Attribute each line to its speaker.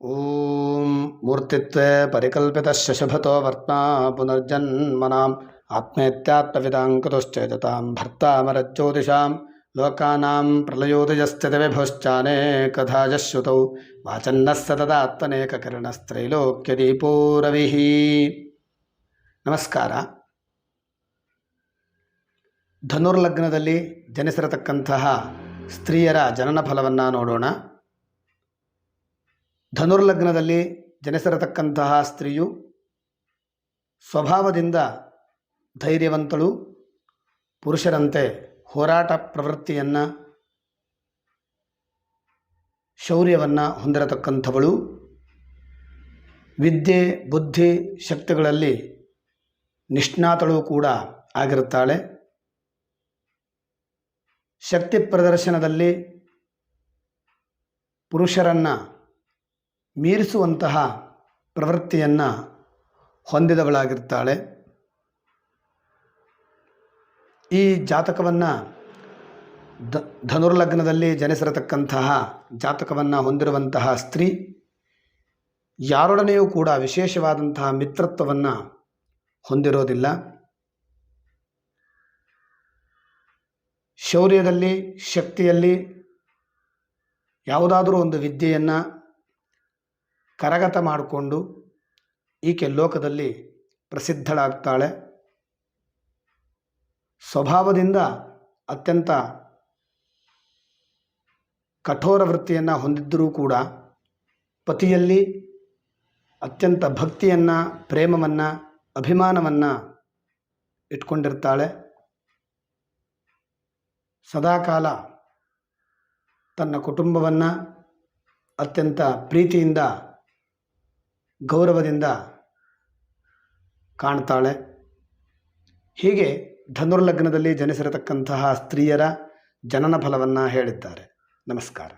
Speaker 1: ॐ मूर्तित्वे परिकल्पितस्य शशभतो वर्त्मा पुनर्जन्मनाम् आत्मेत्यात्मविदां कुतश्चेततां भर्तामरज्योतिषां लोकानां प्रलयोदयस्थितिविभुश्चानेकधा श्रुतौ वाचन्नः सतदात्मनेककिरणस्त्रैलोक्यदीपो रविः ನಮಸ್ಕಾರ ಧನುರ್ಲಗ್ನದಲ್ಲಿ ಜನಿಸಿರತಕ್ಕಂತಹ ಸ್ತ್ರೀಯರ ಜನನ ಫಲವನ್ನು ನೋಡೋಣ ಧನುರ್ಲಗ್ನದಲ್ಲಿ ಜನಿಸಿರತಕ್ಕಂತಹ ಸ್ತ್ರೀಯು ಸ್ವಭಾವದಿಂದ ಧೈರ್ಯವಂತಳು, ಪುರುಷರಂತೆ ಹೋರಾಟ ಪ್ರವೃತ್ತಿಯನ್ನು, ಶೌರ್ಯವನ್ನು ಹೊಂದಿರತಕ್ಕಂಥವಳು. ವಿದ್ಯೆ, ಬುದ್ಧಿ, ಶಕ್ತಿಗಳಲ್ಲಿ ನಿಷ್ಣಾತಳು ಕೂಡ ಆಗಿರುತ್ತಾಳೆ. ಶಕ್ತಿ ಪ್ರದರ್ಶನದಲ್ಲಿ ಪುರುಷರನ್ನು ಮೀರಿಸುವಂತಹ ಪ್ರವೃತ್ತಿಯನ್ನು ಹೊಂದಿದವಳಾಗಿರ್ತಾಳೆ. ಈ ಜಾತಕವನ್ನು ದ, ಧನುರ್ಲಗ್ನದಲ್ಲಿ ಜನಿಸಿರತಕ್ಕಂತಹ ಜಾತಕವನ್ನು ಹೊಂದಿರುವಂತಹ ಸ್ತ್ರೀ ಯಾರೊಡನೆಯೂ ಕೂಡ ವಿಶೇಷವಾದಂತಹ ಮಿತ್ರತ್ವವನ್ನು ಹೊಂದಿರೋದಿಲ್ಲ. ಶೌರ್ಯದಲ್ಲಿ, ಶಕ್ತಿಯಲ್ಲಿ ಯಾವುದಾದರೂ ಒಂದು ವಿದ್ಯೆಯನ್ನು ಕರಗತ ಮಾಡಿಕೊಂಡು ಈಕೆ ಲೋಕದಲ್ಲಿ ಪ್ರಸಿದ್ಧಳಾಗ್ತಾಳೆ. ಸ್ವಭಾವದಿಂದ ಅತ್ಯಂತ ಕಠೋರ ವೃತ್ತಿಯನ್ನು ಹೊಂದಿದ್ದರೂ ಕೂಡ ಪತಿಯಲ್ಲಿ ಅತ್ಯಂತ ಭಕ್ತಿಯನ್ನು, ಪ್ರೇಮವನ್ನು, ಅಭಿಮಾನವನ್ನು ಇಟ್ಕೊಂಡಿರ್ತಾಳೆ. ಸದಾಕಾಲ ತನ್ನ ಕುಟುಂಬವನ್ನು ಅತ್ಯಂತ ಪ್ರೀತಿಯಿಂದ ಗೌರವದಿಂದ ಕಾಣ್ತಾಳೆ. ಹೀಗೆ ಧನುರ್ಲಗ್ನದಲ್ಲಿ ಜನಿಸಿರತಕ್ಕಂತಹ ಸ್ತ್ರೀಯರ ಜನನ ಫಲವನ್ನು ಹೇಳಿದ್ದಾರೆ. ನಮಸ್ಕಾರ.